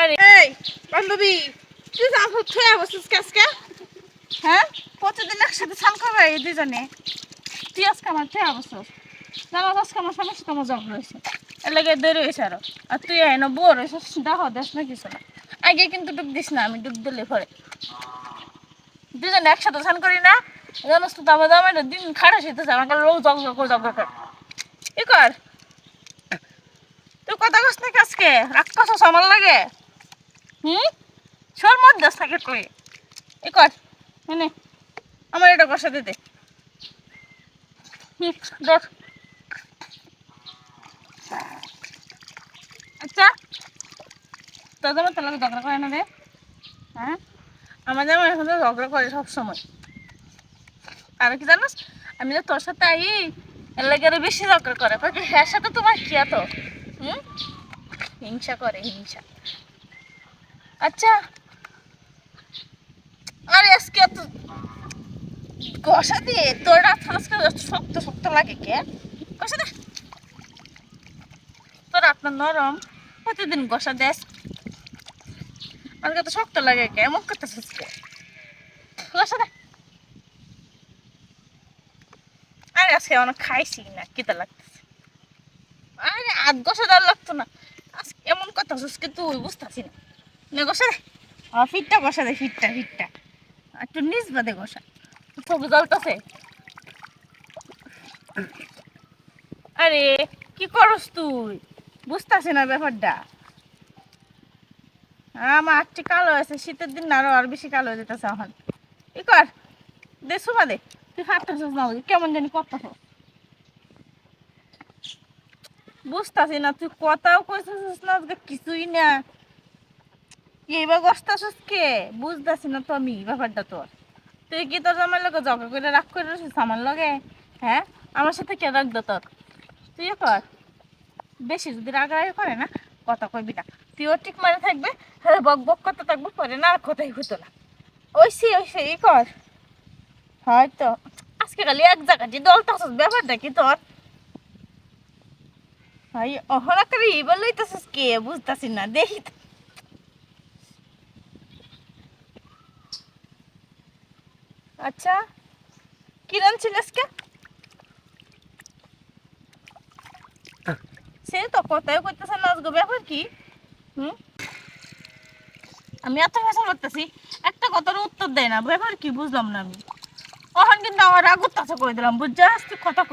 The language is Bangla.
আরে। এই, বান্ধবী, তুই যা হ্যাঁ? প্রতিদিন একসাথে সাল খাবে এই দুজনে? তুই আমার আমার তোমার জব রয়েছে এর লাগে আরও। আর তুই এনে বোর হয়েছিস দেখো দেশ না কিছু না। আগে কিন্তু ডুব দিস না, আমি ডুব দিলে পরে। দুজনে একসাথে স্নান করি না। জানোস তো দামা দামা দিন খারাপ হইতেছে, আমাকে রোজ জগ জগ জগ করে। ই কর? তুই কথা কস না আজকে রাগ কষাস আমার লাগে? হুম? সর মত দাস থাকে তুই। এ কর এনে আমার এটা কষা দিতে আচ্ছা। তোদের মতো লাগে ঝগড়া করে না রে? হ্যাঁ? আমাদের আমার এখন ঝগড়া করে সব সময় আর কি জানোস? আমি যে তোর সাথে আই, এর লাগে বেশি ঝগড়া করে। হ্যাঁ সাথে তোমার কি এত? হুম? হিংসা করে, হিংসা। আচ্ছা। আরে আজকে এত কষা দিয়ে আজকে শক্ত শক্ত লাগে কে? কষা দে। তোর নরম, প্রতিদিন কষা দেস আজকে তো শক্ত লাগে কে? এমন করতেছিস কে কষা দে। আরে আজকে অনেক খাইছি না কিতা লাগতেছে। আরে আধ কষা দেওয়ার লাগতো না। আজকে এমন কথা আজকে তুই বুঝতেছি না। নে কষা দে। আর ফিটটা কষা দে, ফিটটা ফিটটা। একটু নিচ বাদে কষা ছবি জ্বলতেছে। আরে, কি করস তুই? বুঝতেছি না ব্যাপারটা। আমার আটটি কালো আছে, শীতের দিন আরও আর বেশি কালো যেতেছে এখন কি কর? দে সুমা দে। তুই না কেমন জানি করতেছ। বুঝতেছি না, তুই কথাও কইতেছিস না, আজকে কিছুই না। এইবার গসতেছিস কে? বুঝতেছি না তো আমি ব্যাপারটা তোর। তুই কি তোর আমার লগে জগা করে রাগ করে রয়েছিস আমার লগে? হ্যাঁ? আমার সাথে কে রাখতো তোর? তুইও কর। বেশি যদি রাগারাগি করে না, কথা কইবি না। তুইও ঠিক মানে থাকবে হ্যাঁ বক বক করতে থাকবে, পরে না আর কথাই হতো না। ওই ওইসি ওইসি ই কর। হয়তো। আজকে খালি এক জায়গা যে দলটা ব্যাপারটা কি তোর? ভাই অহরা করে এবার লইতেছিস কে? বুঝতেছি না, দেখি। আচ্ছা কি রাঁধছিল আজকে? সে তো কথাই করতেছে না আজকে ব্যাপার কি? হুম? আমি এত ভাষা করতেছি একটা কথার উত্তর দেয় না, ব্যাপার কি বুঝলাম না আমি। তখন কিন্তু আমার রাগ উত্তাছে করে দিলাম, বুঝছাস? তুই কথা ক।